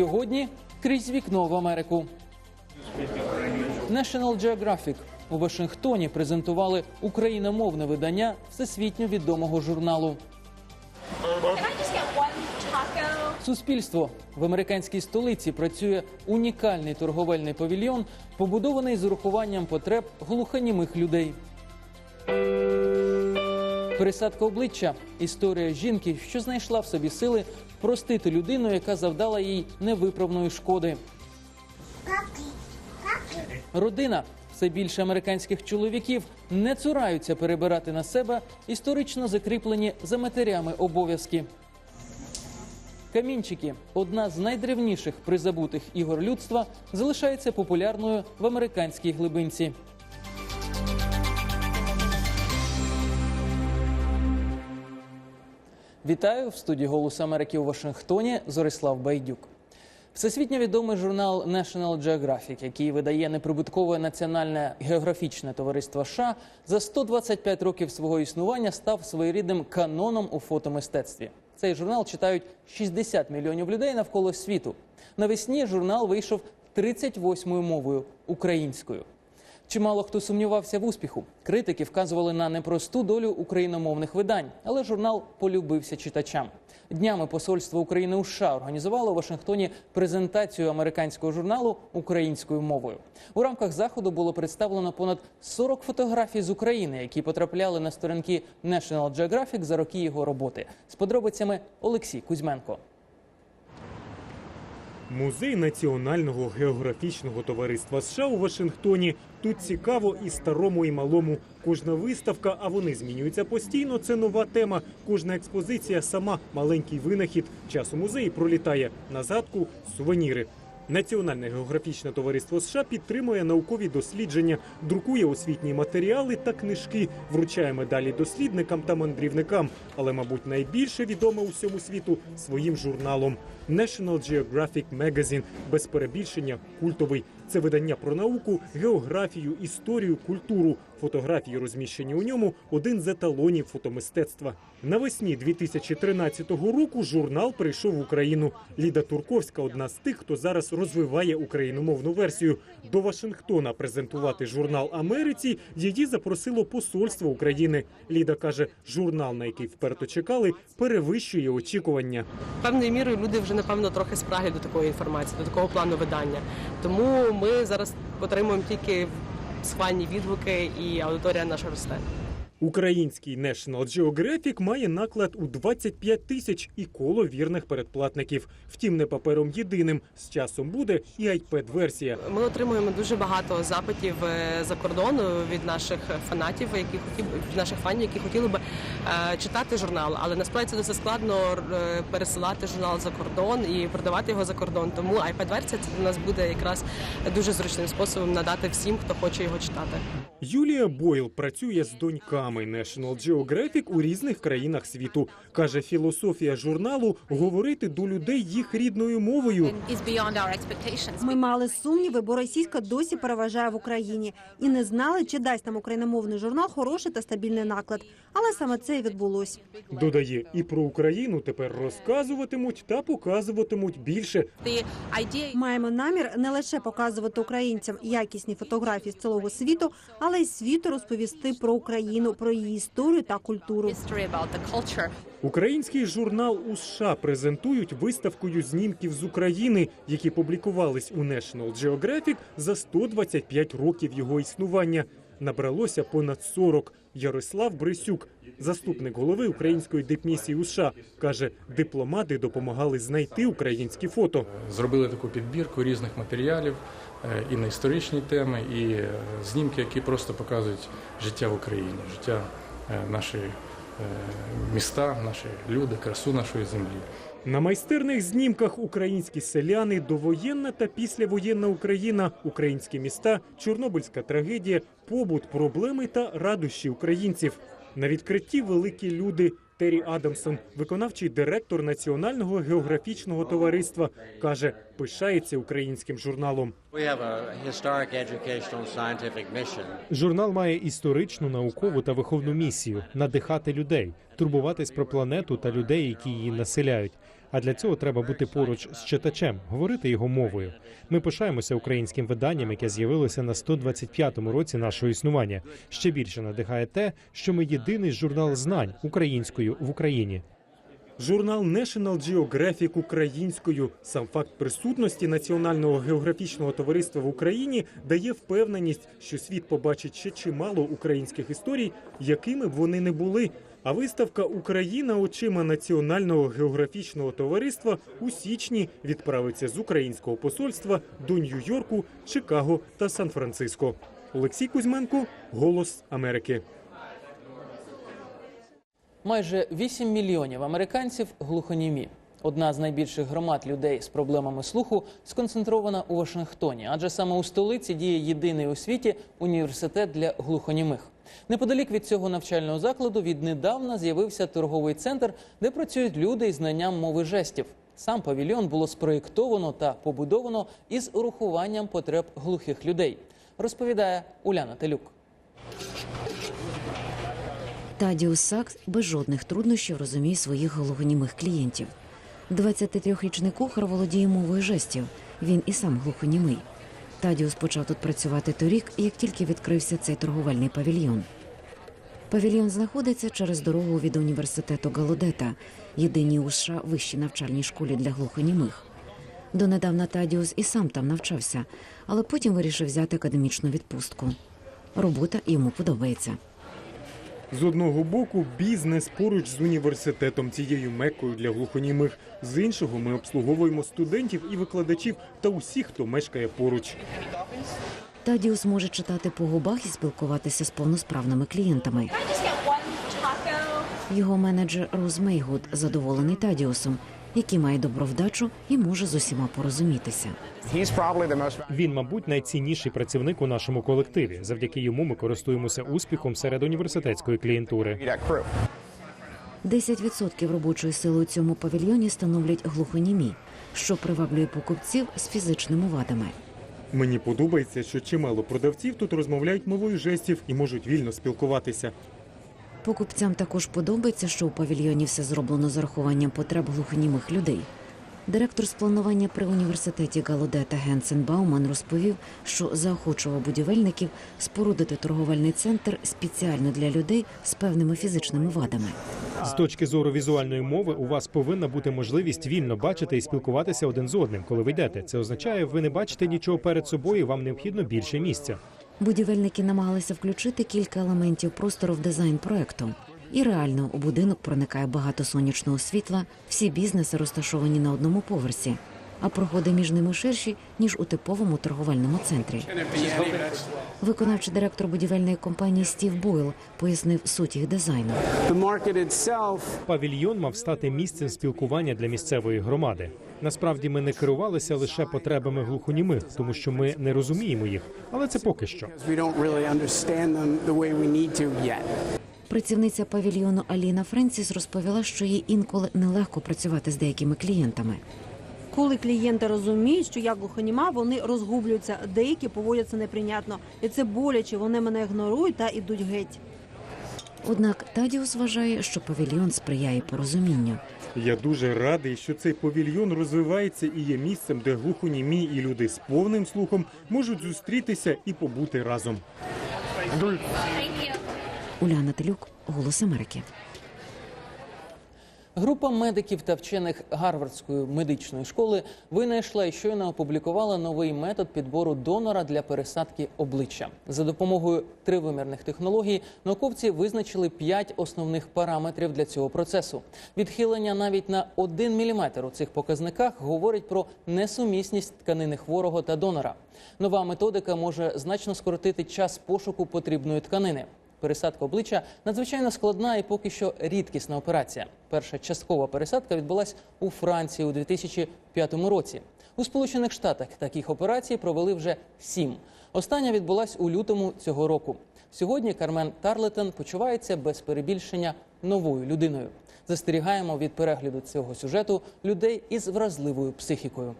Сьогодні крізь вікно в Америку. National Geographic у Вашингтоні презентували україномовне видання всесвітньо відомого журналу. Суспільство в американській столиці працює унікальний торговельний павільйон, побудований з урахуванням потреб глухонімих людей. Пересадка обличчя історія жінки, що знайшла в собі сили простити людину, яка завдала їй невиправної шкоди. Родина все більше американських чоловіків не цураються перебирати на себе історично закріплені за матерями обов'язки. Камінчики, одна з найдревніших призабутих ігор людства, залишається популярною в американській глибинці. Вітаю в студії «Голос Америки» у Вашингтоні. Зорислав Байдюк. Всесвітньо відомий журнал National Geographic, який видає неприбуткове національне географічне товариство США, за 125 років свого існування став своєрідним каноном у фотомистецтві. Цей журнал читають 60 мільйонів людей навколо світу. Навесні журнал вийшов 38-ю мовою українською. Чимало хто сумнівався в успіху. Критики вказували на непросту долю україномовних видань, але журнал полюбився читачам. Днями посольство України у США організувало у Вашингтоні презентацію американського журналу українською мовою. У рамках заходу було представлено понад 40 фотографій з України, які потрапляли на сторінки National Geographic за роки його роботи. З подробицями Олексій Кузьменко. Музей Національного географічного товариства США у Вашингтоні. Тут цікаво і старому, і малому. Кожна виставка, а вони змінюються постійно. Це нова тема. Кожна експозиція сама маленький винахід. Час у музеї пролітає на згадку сувеніри. Національне географічне товариство США підтримує наукові дослідження, друкує освітні матеріали та книжки, вручає медалі дослідникам та мандрівникам. Але, мабуть, найбільше відоме усьому світу своїм журналом National Geographic Magazine. без перебільшення культовий. Це видання про науку, географію, історію, культуру. Фотографії, розміщені у ньому, один з еталонів фотомистецтва. Навесні 2013 року журнал прийшов в Україну. Ліда Турковська одна з тих, хто зараз розвиває україномовну версію. До Вашингтона презентувати журнал Америці її запросило посольство України. Ліда каже, журнал, на який вперто чекали, перевищує очікування. Певною мірою люди вже напевно трохи спраглі до такої інформації, до такого плану видання. Тому ми зараз отримуємо тільки схвальні відгуки, і аудиторія наша росте. Український National Geographic має наклад у 25 тисяч і коло вірних передплатників. Втім, не папером єдиним. З часом буде і iPad-версія. Ми отримуємо дуже багато запитів е, за кордону від наших фанатів, які хотів від наших фанів, які хотіли би е, читати журнал. Але насправді це досить складно е, пересилати журнал за кордон і продавати його за кордон. Тому iPad-версія це для нас буде якраз дуже зручним способом надати всім, хто хоче його читати. Юлія Бойл працює з доньками National Geographic у різних країнах світу. Каже, філософія журналу говорити до людей їх рідною мовою. Ми мали сумніви, бо російська досі переважає в Україні і не знали, чи дасть нам україномовний журнал хороший та стабільний наклад. Але саме це і відбулось. Додає, і про Україну тепер розказуватимуть та показуватимуть більше. Маємо намір не лише показувати українцям якісні фотографії з цілого світу, але й світу розповісти про Україну, про її історію та культуру. Український журнал у США презентують виставкою знімків з України, які публікувались у National Geographic за 125 років його існування. Набралося понад 40. Ярослав Брисюк, заступник голови української дипмісії у США, каже, дипломати допомагали знайти українські фото. Зробили таку підбірку різних матеріалів е, і на історичні теми, і е, знімки, які просто показують життя в Україні, життя е, нашої міста, наші люди, красу нашої землі. На майстерних знімках українські селяни, довоєнна та післявоєнна Україна, українські міста, Чорнобильська трагедія, побут, проблеми та радощі українців. На відкритті великі люди. Террі Адамсон, виконавчий директор Національного географічного товариства, каже, пишається українським журналом. Журнал має історичну, наукову та виховну місію надихати людей, турбуватись про планету та людей, які її населяють. А для цього треба бути поруч з читачем, говорити його мовою. Ми пишаємося українським виданням, яке з'явилося на 125-му році нашого існування. Ще більше надихає те, що ми єдиний журнал знань українською в Україні. Журнал National Geographic українською. Сам факт присутності Національного географічного товариства в Україні дає впевненість, що світ побачить ще чимало українських історій, якими б вони не були. А виставка Україна очима Національного географічного товариства у січні відправиться з українського посольства до Нью-Йорку, Чикаго та Сан-Франциско. Олексій Кузьменко, Голос Америки. Майже 8 мільйонів американців глухонімі. Одна з найбільших громад людей з проблемами слуху сконцентрована у Вашингтоні, адже саме у столиці діє єдиний у світі університет для глухонімих. Неподалік від цього навчального закладу віднедавна з'явився торговий центр, де працюють люди із знанням мови жестів. Сам павільйон було спроєктовано та побудовано із урахуванням потреб глухих людей, розповідає Уляна Телюк. Тадіус Сакс без жодних труднощів розуміє своїх глухонімих клієнтів. 23-річний кухар володіє мовою жестів. Він і сам глухонімий. Тадіус почав тут працювати торік, як тільки відкрився цей торговельний павільйон. Павільйон знаходиться через дорогу від університету Галодета, єдиній у США вищій навчальній школі для глухонімих. Донедавна Тадіус і сам там навчався, але потім вирішив взяти академічну відпустку. Робота йому подобається. З одного боку, бізнес поруч з університетом цією меккою для глухонімих. З іншого, ми обслуговуємо студентів і викладачів та усіх, хто мешкає поруч. Тадіус може читати по губах і спілкуватися з повносправними клієнтами. Його менеджер Роз Мейгуд задоволений Тадіусом, який має добру вдачу і може з усіма порозумітися. Він, мабуть, найцінніший працівник у нашому колективі. Завдяки йому ми користуємося успіхом серед університетської клієнтури. valued at 10% робочої сили у цьому павільйоні становлять глухонімі, що приваблює покупців з фізичними вадами. Мені подобається, що чимало продавців тут розмовляють мовою жестів і можуть вільно спілкуватися. Покупцям також подобається, що у павільйоні все зроблено з урахуванням потреб глухонімих людей. Директор з планування при університеті Галодета Генсен Бауман розповів, що заохочував будівельників спорудити торговельний центр спеціально для людей з певними фізичними вадами. З точки зору візуальної мови, у вас повинна бути можливість вільно бачити і спілкуватися один з одним, коли ви йдете. Це означає, ви не бачите нічого перед собою, вам необхідно більше місця. Будівельники намагалися включити кілька елементів простору в дизайн проекту. І реально у будинок проникає багато сонячного світла. Всі бізнеси розташовані на одному поверсі, а проходи між ними ширші ніж у типовому торговельному центрі. Виконавчий директор будівельної компанії Стів Бойл пояснив суть їх дизайну. Павільйон мав стати місцем спілкування для місцевої громади. Насправді ми не керувалися лише потребами глухонімих, тому що ми не розуміємо їх, але це поки що. Працівниця павільйону Аліна Френсіс розповіла, що їй інколи нелегко працювати з деякими клієнтами. Коли клієнти розуміють, що я глухоніма, вони розгублюються, деякі поводяться неприйнятно. І це боляче, вони мене ігнорують та ідуть геть. Однак Тадіус вважає, що павільйон сприяє порозумінню. Я дуже радий, що цей павільйон розвивається і є місцем, де глухонімі і люди з повним слухом можуть зустрітися і побути разом. Уляна Телюк, Голос Америки. Група медиків та вчених Гарвардської медичної школи винайшла і щойно опублікувала новий метод підбору донора для пересадки обличчя. За допомогою тривимірних технологій науковці визначили п'ять основних параметрів для цього процесу. Відхилення навіть на 1 мм у цих показниках говорить про несумісність тканини хворого та донора. Нова методика може значно скоротити час пошуку потрібної тканини. Пересадка обличчя надзвичайно складна і поки що рідкісна операція. Перша часткова пересадка відбулась у Франції у 2005 році. У Сполучених Штатах таких операцій провели вже сім. Остання відбулась у лютому цього року. Сьогодні Кармен Тарлетон почувається без перебільшення новою людиною. Застерігаємо від перегляду цього сюжету людей із вразливою психікою.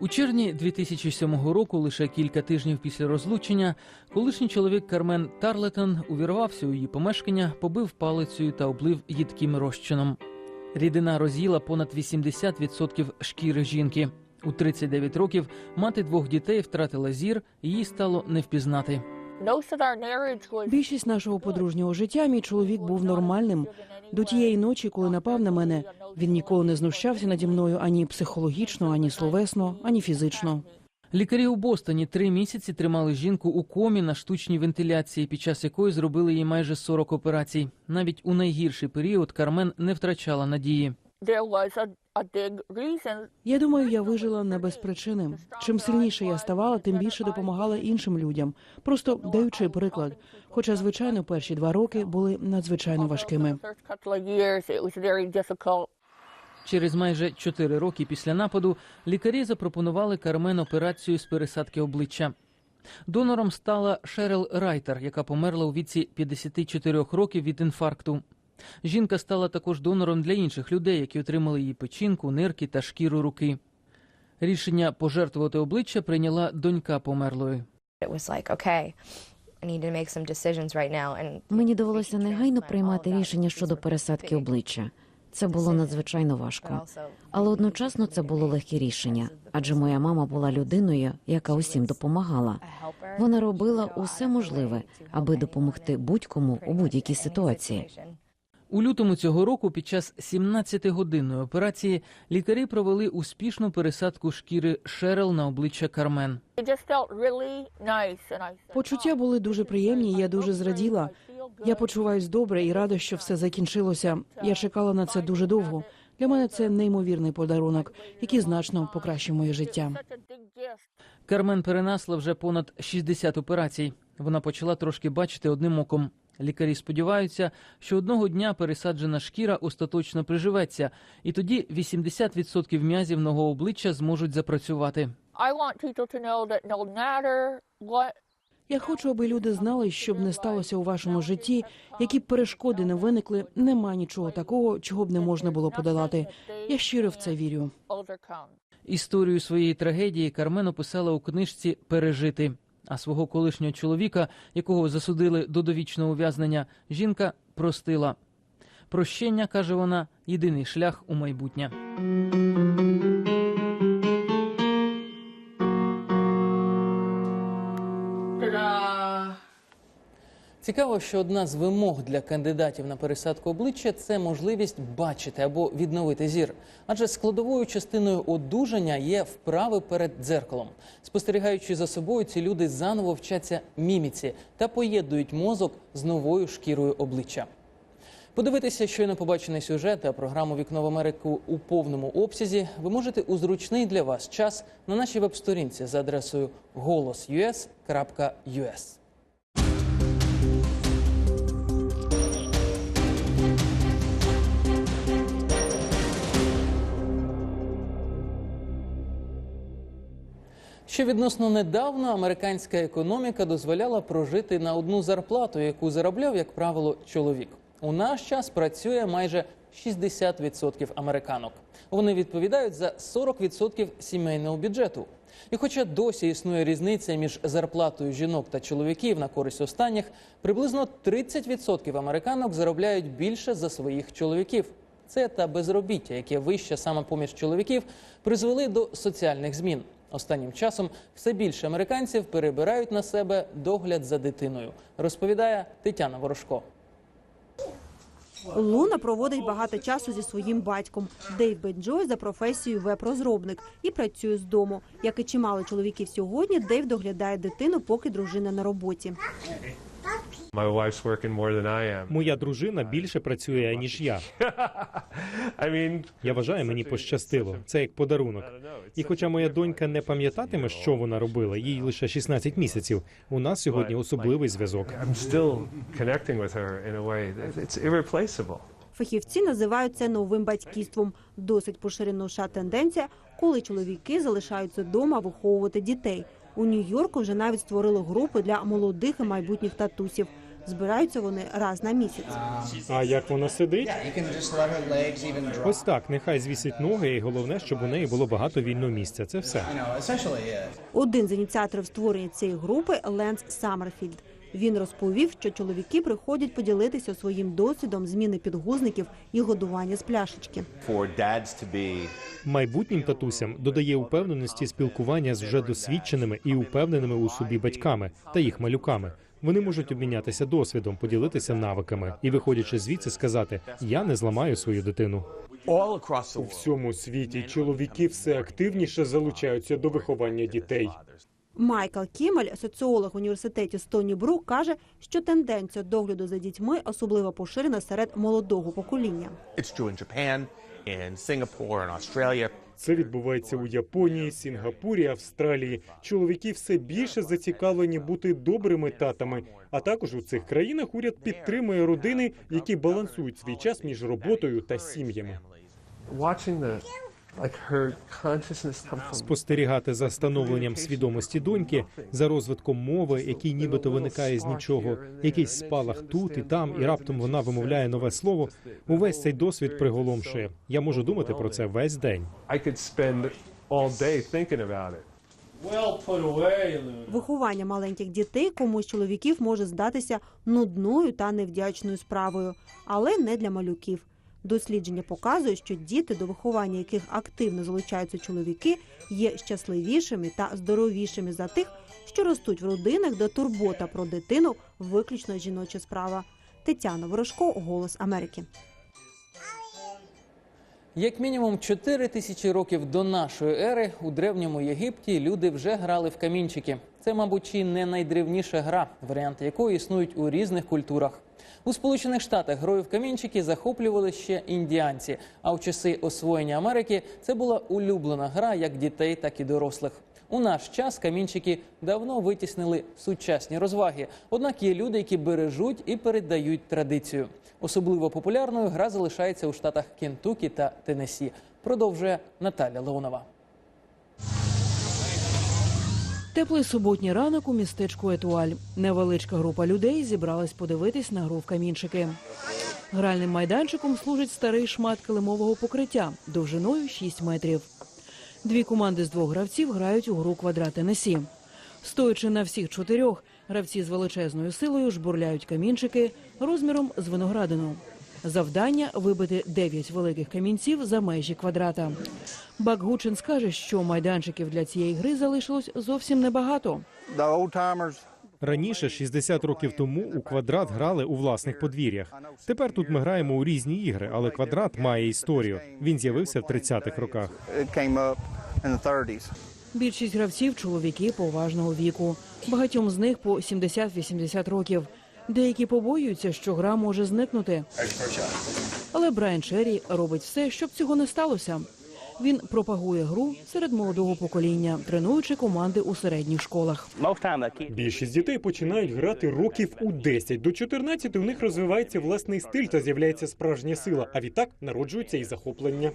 У червні 2007 року, лише кілька тижнів після розлучення, колишній чоловік Кармен Тарлетон увірвався у її помешкання, побив палицею та облив їдким розчином. Рідина роз'їла понад 80% шкіри жінки. У 39 років мати двох дітей втратила зір, їй стало не впізнати. Більшість нашого подружнього життя мій чоловік був нормальним. До тієї ночі, коли напав на мене, він ніколи не знущався наді мною ані психологічно, ані словесно, ані фізично. Лікарі у Бостоні три місяці тримали жінку у комі на штучній вентиляції, під час якої зробили їй майже 40 операцій. Навіть у найгірший період Кармен не втрачала надії. Я думаю, я вижила не без причини. Чим сильніше я ставала, тим більше допомагала іншим людям, просто даючи приклад. Хоча, звичайно, перші два роки були надзвичайно важкими. Через майже 4 роки після нападу лікарі запропонували Кармен операцію з пересадки обличчя. Донором стала Шерел Райтер, яка померла у віці 54 років від інфаркту. Жінка стала також донором для інших людей, які отримали її печінку, нирки та шкіру руки. Рішення пожертвувати обличчя прийняла донька померлої. Мені довелося негайно приймати рішення щодо пересадки обличчя. Це було надзвичайно важко. Але одночасно це було легке рішення, адже моя мама була людиною, яка усім допомагала. Вона робила усе можливе, аби допомогти будь-кому у будь-якій ситуації. У лютому цього року під час 17-годинної операції лікарі провели успішну пересадку шкіри Шерел на обличчя Кармен. Почуття були дуже приємні. Я дуже зраділа. Я почуваюсь добре і рада, що все закінчилося. Я чекала на це дуже довго. Для мене це неймовірний подарунок, який значно покращив моє життя. Кармен перенесла вже понад 60 операцій. Вона почала трошки бачити одним оком. Лікарі сподіваються, що одного дня пересаджена шкіра остаточно приживеться, і тоді 80% м'язів нового обличчя зможуть запрацювати. Я хочу, аби люди знали, що б не сталося у вашому житті, які б перешкоди не виникли. Нема нічого такого, чого б не можна було подолати. Я щиро в це вірю. Історію своєї трагедії Кармен описала у книжці Пережити. А свого колишнього чоловіка, якого засудили до довічного ув'язнення, жінка простила. Прощення, каже вона, єдиний шлях у майбутнє. Цікаво, що одна з вимог для кандидатів на пересадку обличчя це можливість бачити або відновити зір. Адже складовою частиною одужання є вправи перед дзеркалом. Спостерігаючи за собою, ці люди заново вчаться міміці та поєднують мозок з новою шкірою обличчя. Подивитися щойно побачений сюжет та програму Вікно в Америку у повному обсязі ви можете у зручний для вас час на нашій веб-сторінці за адресою голос.us.us. Ще відносно недавно американська економіка дозволяла прожити на одну зарплату, яку заробляв, як правило, чоловік. У наш час працює майже 60% американок. Вони відповідають за 40% сімейного бюджету. І хоча досі існує різниця між зарплатою жінок та чоловіків на користь останніх, приблизно 30% американок заробляють більше за своїх чоловіків. Це та безробіття, яке вище саме поміж чоловіків, призвели до соціальних змін. Останнім часом все більше американців перебирають на себе догляд за дитиною, розповідає Тетяна Ворожко. Луна проводить багато часу зі своїм батьком. Дейв Бенджой за професією веб-розробник і працює з дому. Як і чимало чоловіків сьогодні, Дейв доглядає дитину, поки дружина на роботі. Моя дружина більше працює ніж я. I Я вважаю, мені пощастило. Це як подарунок. І хоча моя донька не пам'ятатиме, що вона робила, їй лише 16 місяців. У нас сьогодні особливий зв'язок. Фахівці називають це новим батьківством. Досить поширена тенденція, коли чоловіки залишаються вдома виховувати дітей. У Нью-Йорку вже навіть створили групи для молодих і майбутніх татусів. Збираються вони раз на місяць. А як вона сидить? Ось так, нехай звісить ноги, і головне, щоб у неї було багато вільного місця. Це все. Know. Один з ініціаторів створення цієї групи Ленс Саммерфільд. Він розповів, що чоловіки приходять поділитися своїм досвідом зміни підгузників і годування з пляшечки. Майбутнім татусям додає упевненості спілкування з вже досвідченими і упевненими у собі батьками та їх малюками. Вони можуть обмінятися досвідом, поділитися навиками і, виходячи звідси, сказати: Я не зламаю свою дитину. У всьому світі чоловіки все активніше залучаються до виховання дітей. Майкл Кімель, соціолог в університеті Стоні Брук, каже, що тенденція догляду за дітьми особливо поширена серед молодого покоління. It's true in Japan, in Singapore, in Australia. Це відбувається у Японії, Сінгапурі, Австралії. Чоловіки все більше зацікавлені бути добрими татами. А також у цих країнах уряд підтримує родини, які балансують свій час між роботою та сім'ями. Спостерігати за становленням свідомості доньки, за розвитком мови, який нібито виникає з нічого, якийсь спалах тут і там, і раптом вона вимовляє нове слово. Увесь цей досвід приголомшує. Я можу думати про це весь день. Виховання маленьких дітей комусь чоловіків може здатися нудною та невдячною справою, але не для малюків. Дослідження показує, що діти, до виховання яких активно залучаються чоловіки, є щасливішими та здоровішими за тих, що ростуть в родинах, де турбота про дитину виключно жіноча справа. Тетяна Ворожко, Голос Америки. Як мінімум 4 тисячі років до нашої ери у древньому Єгипті люди вже грали в камінчики. Це, мабуть, чи не найдревніша гра, варіанти якої існують у різних культурах. У Сполучених Штатах грою в камінчики захоплювали ще індіанці. А в часи освоєння Америки це була улюблена гра як дітей, так і дорослих. У наш час камінчики давно витіснили сучасні розваги. Однак є люди, які бережуть і передають традицію. Особливо популярною гра залишається у штатах Кентукі та Теннессі. Продовжує Наталя Леонова. Теплий суботній ранок у містечку Етуаль. Невеличка група людей зібралась подивитись на гру в камінчики. Гральним майданчиком служить старий шмат килимового покриття довжиною 6 метрів. Дві команди з двох гравців грають у гру квадрати на сім. Стоячи на всіх чотирьох, гравці з величезною силою жбурляють камінчики розміром з виноградину. Завдання вибити 9 великих камінців за межі квадрата. Бак Гучин скаже, що майданчиків для цієї гри залишилось зовсім небагато. Раніше, 60 років тому, у квадрат грали у власних подвір'ях. Тепер тут ми граємо у різні ігри, але квадрат має історію. Він з'явився в 30-х роках. Більшість гравців чоловіки поважного віку. Багатьом з них по 70-80 років. Деякі побоюються, що гра може зникнути. Але Брайан Черрі робить все, щоб цього не сталося. Він пропагує гру серед молодого покоління, тренуючи команди у середніх школах. Більшість дітей починають грати років у 10. До 14 у них розвивається власний стиль та з'являється справжня сила. А відтак народжується і захоплення.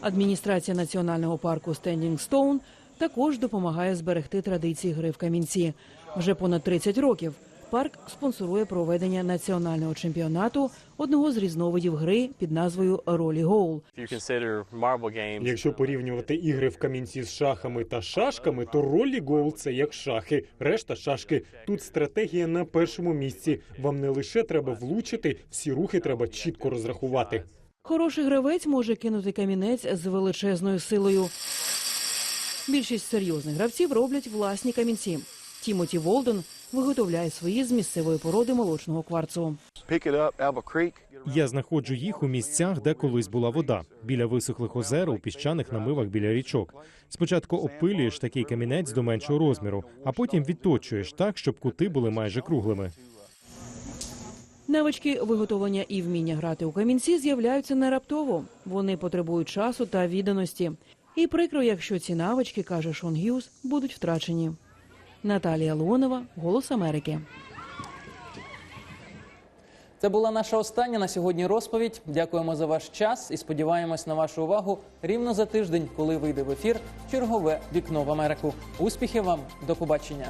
Адміністрація національного парку Стендінг Стоун також допомагає зберегти традиції гри в камінці. Вже понад 30 років парк спонсорує проведення національного чемпіонату одного з різновидів гри під назвою Ролі Гоул. Якщо порівнювати ігри в камінці з шахами та шашками, то ролі гол це як шахи, решта шашки. Тут стратегія на першому місці. Вам не лише треба влучити, всі рухи треба чітко розрахувати. Хороший гравець може кинути камінець з величезною силою. Більшість серйозних гравців роблять власні камінці. Тімоті Волден виготовляє свої з місцевої породи молочного кварцу. Я знаходжу їх у місцях, де колись була вода, біля висохлих озер, у піщаних намивах біля річок. Спочатку опилюєш такий камінець до меншого розміру, а потім відточуєш так, щоб кути були майже круглими. Навички виготовлення і вміння грати у камінці з'являються не раптово. Вони потребують часу та відданості. І прикро, якщо ці навички, каже Шон Г'юз, будуть втрачені. Наталія Леонова, Голос Америки. Це була наша остання на сьогодні розповідь. Дякуємо за ваш час і сподіваємось на вашу увагу рівно за тиждень, коли вийде в ефір чергове вікно в Америку. Успіхів вам, до побачення.